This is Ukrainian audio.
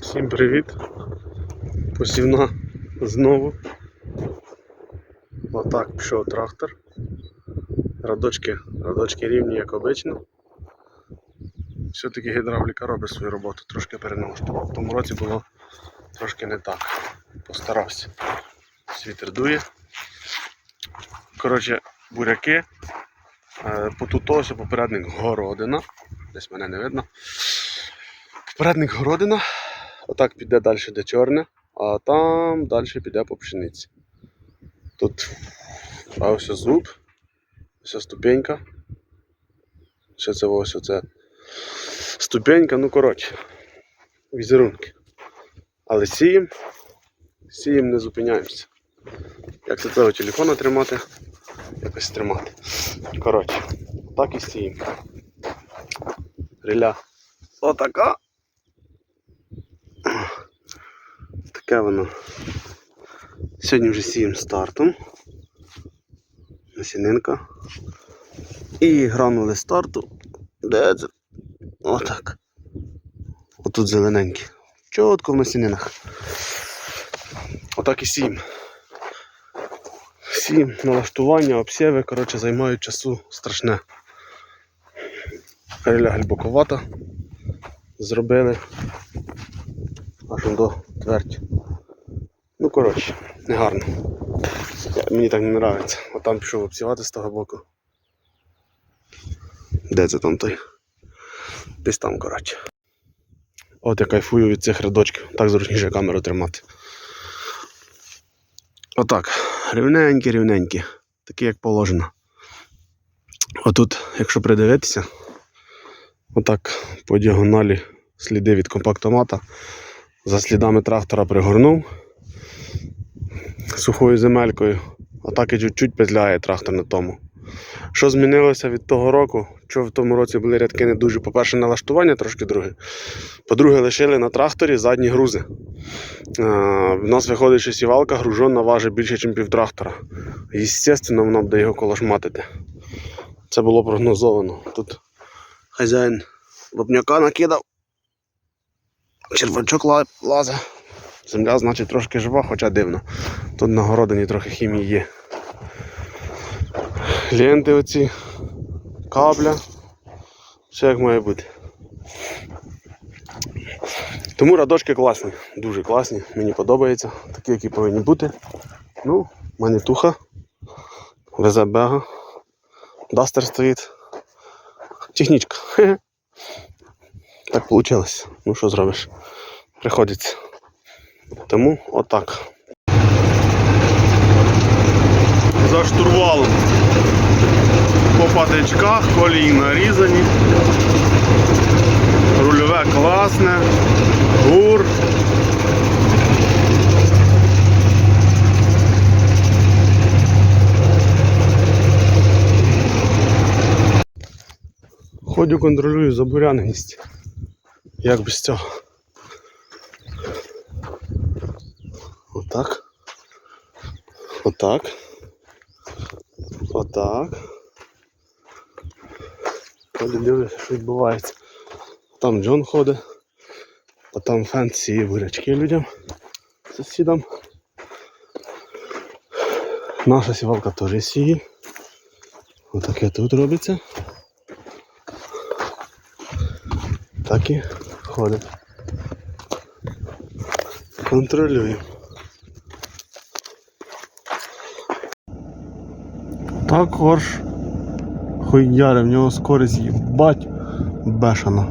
Всім привіт! Посівна знову. Отак пішов трактор. Радочки, радочки рівні, як обично. Все-таки гідравліка робить свою роботу, трошки переналаштував. В тому році було трошки не так. Постарався. Світер дує. Коротше, буряки. Е, По тут попередник городина. Десь мене не видно. Попередник городина. Отак піде далі де чорне, а там далі піде по пшениці. Тут ось зуб, ось ступенька. Що це ось оце ступенька, ну коротше, візерунки. Але сієм, сієм не зупиняємося. Як це цього телефона тримати, якось тримати. Коротше, так і сієм. Риля. Отака. Таке воно. Сьогодні вже сіємо стартом. Насінинка. І гранули старту. Де це? Отак. Отут зелененькі. Чітко в насінинах. Отак і сіємо. Сім налаштування, обсєви, коротше, займають часу страшне. Реля глибоковата. Зробили аж до твердь. Ну, коротше, не гарно. Мені так не подобається. Отам пішов обсівати з того боку. Де це там той? Десь там, коротше. От я кайфую від цих рядочків. Так зручніше камеру тримати. Отак. Рівненькі, рівненькі. Такі як положено. Отут, якщо придивитися, отак по діагоналі сліди від компактомата. За слідами трактора пригорнув сухою земелькою, а так і чуть-чуть петляє трактор на тому. Що змінилося від того року? Що в тому році були рядки не дуже. По-перше, налаштування трошки друге. По-друге, лишили на тракторі задні грузи. А, в нас виходить, що сівалка гружона важить більше, ніж півтрактора. Єстественно, вона буде його колошматити. Це було прогнозовано. Тут хазяїн лобняка накидав. Червачок ла- лазе. Земля, значить, трошки жива, хоча дивно. Тут на городині трохи хімії є. Ленти оці, кабля. Все як має бути. Тому радочки класні, дуже класні, мені подобається, такі, які повинні бути. Ну, манітуха, везе бега, дастер стоїть. Технічка. Так вийшло. Ну що зробиш? Приходиться. Тому отак. За штурвалом. По патичках, колії нарізані. Рульове класне. Гур. Ходю контролюю забуряненість. Як без цього. Отак. Отак. Отак. Ходю дивлюся, що відбувається. Там Джон ходить, а там фенсі бурячки людям, сусідам. Наша сівалка теж сіє. Отаке тут робиться. Так і ходить. Контролюємо. Так корж хуйяри, в нього скорість їбать бешена.